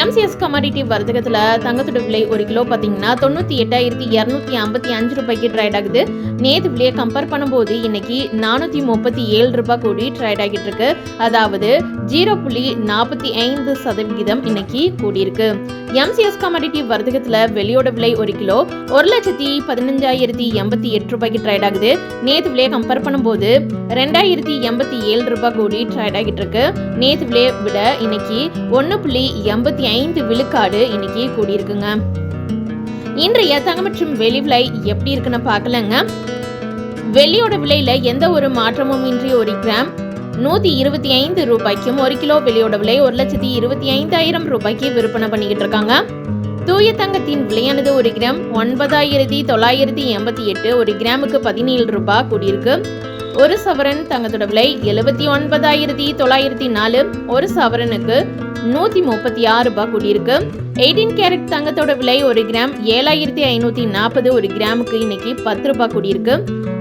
MCS commodity வர்த்தகத்தில் தங்கத்தோட விலை ஒரு கிலோ பார்த்தீங்கன்னா தொண்ணூற்றி எட்டாயிரத்தி இரநூத்தி ஐம்பத்தி அஞ்சு ரூபாய்க்கு ட்ரைட் ஆகுது. நேற்று விலையை கம்பேர் பண்ணும்போது இன்னைக்கு நானூற்றி முப்பத்தி ஏழு ரூபாய் கூடி ட்ரைட் ஆகிட்டு இருக்கு. அதாவது ஜீரோ புள்ளி நாற்பத்தி ஐந்து சதவிகிதம் இன்னைக்கு கூடியிருக்கு. எம்சிஎஸ் கமாடிட்டி வர்த்தகத்தில் வெளியோட விலை ஒரு கிலோ ஒரு லட்சத்தி பதினஞ்சாயிரத்தி எண்பத்தி எட்டு ரூபாய்க்கு ட்ரைட் ஆகுது. நேற்று விலையை கம்பேர் பண்ணும்போது ரெண்டாயிரத்தி எண்பத்தி ஏழு ரூபாய் கூடி ட்ரைட் ஆகிட்டு இருக்கு. நேற்று விலையை விட இன்னைக்கு ஒன்று புள்ளி எண்பத்தி ஐந்து விழுக்காடு இன்னைக்கு கூடியிருக்குங்க. இன்றைய தங்கம் மற்றும் வெளி விலை எப்படி இருக்குன்னு பார்க்கலங்க. வெள்ளியோட விலையில எந்த ஒரு மாற்றமும் இன்றி ஒரு கிராம் நூத்தி இருபத்தி ஐந்து ரூபாய்க்கும் ஒரு கிலோ வெள்ளியோட விலை ஒரு லட்சத்தி இருபத்தி ஐந்தாயிரம் ரூபாய்க்கு விற்பனை பண்ணிக்கிட்டு இருக்காங்க. தூய தங்கத்தின் விலையானது ஒரு கிராம் ஒன்பதாயிரத்தி தொள்ளாயிரத்தி எண்பத்தி எட்டு ஒரு கிராமுக்கு பதினேழு ரூபாய் கூடியிருக்கு. ஒரு சவரன் தங்கத்தோட விலை எழுபத்தி ஒன்பதாயிரத்தி தொள்ளாயிரத்தி நாலு ஒரு சவரனுக்கு நூத்தி முப்பத்தி ஆறு ரூபாய் கூடியிருக்கு. எயிட்டீன் கேரட் தங்கத்தோட விலை ஒரு கிராம் ஏழாயிரத்தி ஐநூத்தி நாற்பது ஒரு கிராமுக்கு இன்னைக்கு பத்து ரூபாய் கூடியிருக்கு.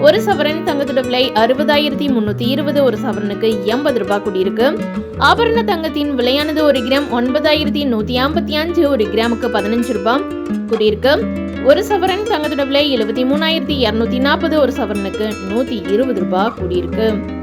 ஒரு சவரன் தங்கத்தோட விலை அறுபதாயிரத்தி முன்னூத்தி இருபது ஒரு சவரனுக்கு எண்பது ரூபாய் கூடியிருக்கு. ஆபரண தங்கத்தின் விலையானது ஒரு கிராம் ஒன்பதாயிரத்தி நூத்தி ஐம்பத்தி அஞ்சு ஒரு கிராமுக்கு பதினஞ்சு ரூபாய் கூடியிருக்கு. ஒரு சவரன் தங்கத்தோட விலை எழுபத்தி மூணாயிரத்தி இரநூத்தி நாற்பது ஒரு சவரனுக்கு நூத்தி இருபது ரூபாய் கூடியிருக்கு.